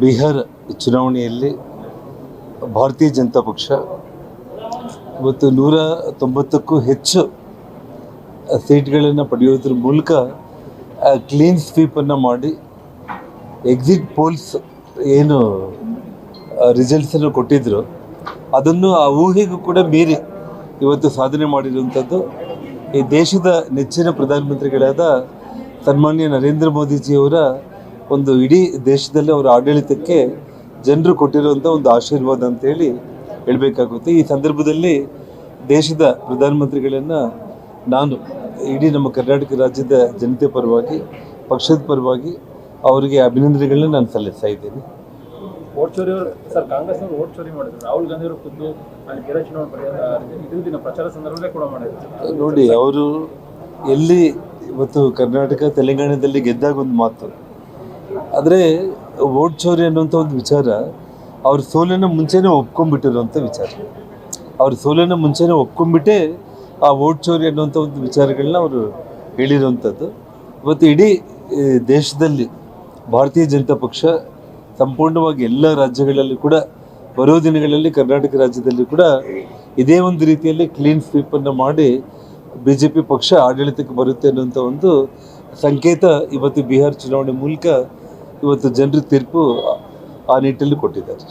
ಬಿಹಾರ ಚುನಾವಣೆಯಲ್ಲಿ ಭಾರತೀಯ ಜನತಾ ಪಕ್ಷ ಇವತ್ತು ನೂರ ತೊಂಬತ್ತಕ್ಕೂ ಹೆಚ್ಚು ಸೀಟ್ಗಳನ್ನು ಪಡೆಯೋದ್ರ ಮೂಲಕ ಕ್ಲೀನ್ ಸ್ವೀಪನ್ನು ಮಾಡಿ ಎಕ್ಸಿಟ್ ಪೋಲ್ಸ್ ಏನು ರಿಸಲ್ಟ್ಸನ್ನು ಕೊಟ್ಟಿದ್ದರು ಅದನ್ನು ಆ ಊಹೆಗೂ ಕೂಡ ಮೀರಿ ಇವತ್ತು ಸಾಧನೆ ಮಾಡಿರುವಂಥದ್ದು ಈ ದೇಶದ ನೆಚ್ಚಿನ ಪ್ರಧಾನಮಂತ್ರಿಗಳಾದ ಸನ್ಮಾನ್ಯ ನರೇಂದ್ರ ಮೋದಿಜಿಯವರ ಒಂದು ಇಡೀ ದೇಶದಲ್ಲಿ ಅವರ ಆಡಳಿತಕ್ಕೆ ಜನರು ಕೊಟ್ಟಿರುವಂಥ ಒಂದು ಆಶೀರ್ವಾದ ಅಂತೇಳಿ ಹೇಳಬೇಕಾಗುತ್ತೆ. ಈ ಸಂದರ್ಭದಲ್ಲಿ ದೇಶದ ಪ್ರಧಾನಮಂತ್ರಿಗಳನ್ನು ನಾನು ಇಡೀ ನಮ್ಮ ಕರ್ನಾಟಕ ರಾಜ್ಯದ ಜನತೆ ಪರವಾಗಿ ಪಕ್ಷದ ಪರವಾಗಿ ಅವರಿಗೆ ಅಭಿನಂದನೆಗಳನ್ನ ನಾನು ಸಲ್ಲಿಸ್ತಾ ಇದ್ದೀನಿ. ವೋಟ್ ಚೋರಿ ಅವರು ಸರ್ ಕಾಂಗ್ರೆಸ್ ಓಟ್ ಚೋರಿ ಮಾಡಿದ್ರು. ರಾಹುಲ್ ಗಾಂಧಿ ಅವರು ಖುದ್ದು ಅಲ್ಲಿ ಬೇರೆ ಚುನಾವಣೆ ದಿನ ಪ್ರಚಾರ ಸಂದರ್ಭದಲ್ಲೇ ಕೂಡ ಮಾಡಿದ್ರು. ನೋಡಿ ಅವರು ಎಲ್ಲಿ ಇವತ್ತು ಕರ್ನಾಟಕ ತೆಲಂಗಾಣದಲ್ಲಿ ಗೆದ್ದಾಗ ಒಂದು ಮಾತು ಆದರೆ ವೋಟ್ ಚೋರಿ ಅನ್ನುವಂಥ ಒಂದು ವಿಚಾರ ಅವ್ರ ಸೋಲನ್ನು ಮುಂಚೆನೇ ಒಪ್ಕೊಂಡ್ಬಿಟ್ಟಿರುವಂಥ ವಿಚಾರ. ಅವ್ರ ಸೋಲನ್ನು ಮುಂಚೆನೇ ಒಪ್ಕೊಂಡ್ಬಿಟ್ಟೇ ಆ ವೋಟ್ ಚೋರಿ ಅನ್ನುವಂಥ ಒಂದು ವಿಚಾರಗಳನ್ನ ಅವರು ಹೇಳಿರುವಂಥದ್ದು ಇವತ್ತು ಇಡೀ ದೇಶದಲ್ಲಿ ಭಾರತೀಯ ಜನತಾ ಪಕ್ಷ ಸಂಪೂರ್ಣವಾಗಿ ಎಲ್ಲ ರಾಜ್ಯಗಳಲ್ಲಿ ಕೂಡ ಬರೋ ದಿನಗಳಲ್ಲಿ ಕರ್ನಾಟಕ ರಾಜ್ಯದಲ್ಲಿ ಕೂಡ ಇದೇ ಒಂದು ರೀತಿಯಲ್ಲಿ ಕ್ಲೀನ್ ಸ್ವೀಪನ್ನು ಮಾಡಿ ಬಿ ಜೆ ಪಿ ಪಕ್ಷ ಆಡಳಿತಕ್ಕೆ ಬರುತ್ತೆ ಅನ್ನುವಂಥ ಒಂದು ಸಂಕೇತ ಇವತ್ತು ಬಿಹಾರ್ ಚುನಾವಣೆ ಮೂಲಕ ಇವತ್ತು ಜನರ ತೀರ್ಪು ಆ- ನಿಟ್ಟಲ್ಲಿ ಕೊಟ್ಟಿದ್ದಾರೆ.